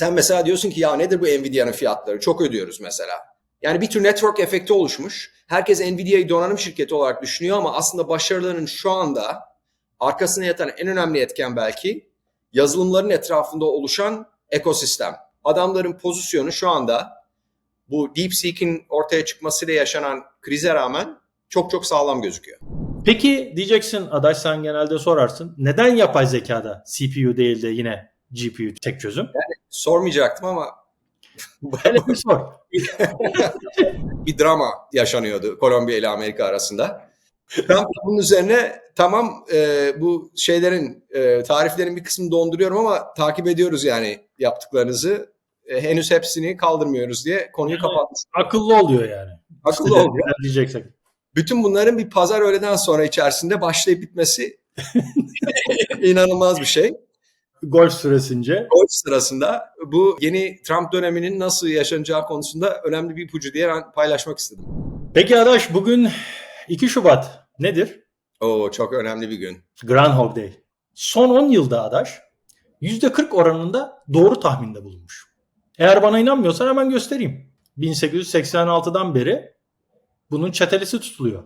Sen mesela diyorsun ki ya nedir bu Nvidia'nın fiyatları? Çok ödüyoruz mesela. Yani bir tür network efekti oluşmuş. Herkes Nvidia'yı donanım şirketi olarak düşünüyor ama aslında başarılarının şu anda arkasına yatan en önemli etken belki yazılımların etrafında oluşan ekosistem. Adamların pozisyonu şu anda bu DeepSeek'in ortaya çıkmasıyla yaşanan krize rağmen çok çok sağlam gözüküyor. Peki diyeceksin Adaş sen genelde sorarsın. Neden yapay zekada CPU değil de yine GPU tek çözüm? Sormayacaktım ama Hele bir sor. bir drama yaşanıyordu Kolombiya ile Amerika arasında. Trump bunun üzerine tamam e, bu şeylerin e, tariflerin bir kısmını donduruyorum ama takip ediyoruz yani yaptıklarınızı. E, henüz hepsini kaldırmıyoruz diye konuyu Yani- kapatmış. Akıllı oluyor yani. Akıllı oluyor. Diyeceksek. Bütün bunların bir pazar öğleden sonra içerisinde başlayıp bitmesi inanılmaz bir şey. Golf süresince. Golf sırasında bu yeni Trump döneminin nasıl yaşanacağı konusunda önemli bir ipucu diye ben paylaşmak istedim. Peki Adaş bugün 2 Şubat nedir? Oo çok önemli bir gün. Groundhog Day. Son 10 yılda Adaş %40 oranında doğru tahminde bulunmuş. Eğer bana inanmıyorsan hemen göstereyim. 1886'dan beri bunun çetelesi tutuluyor.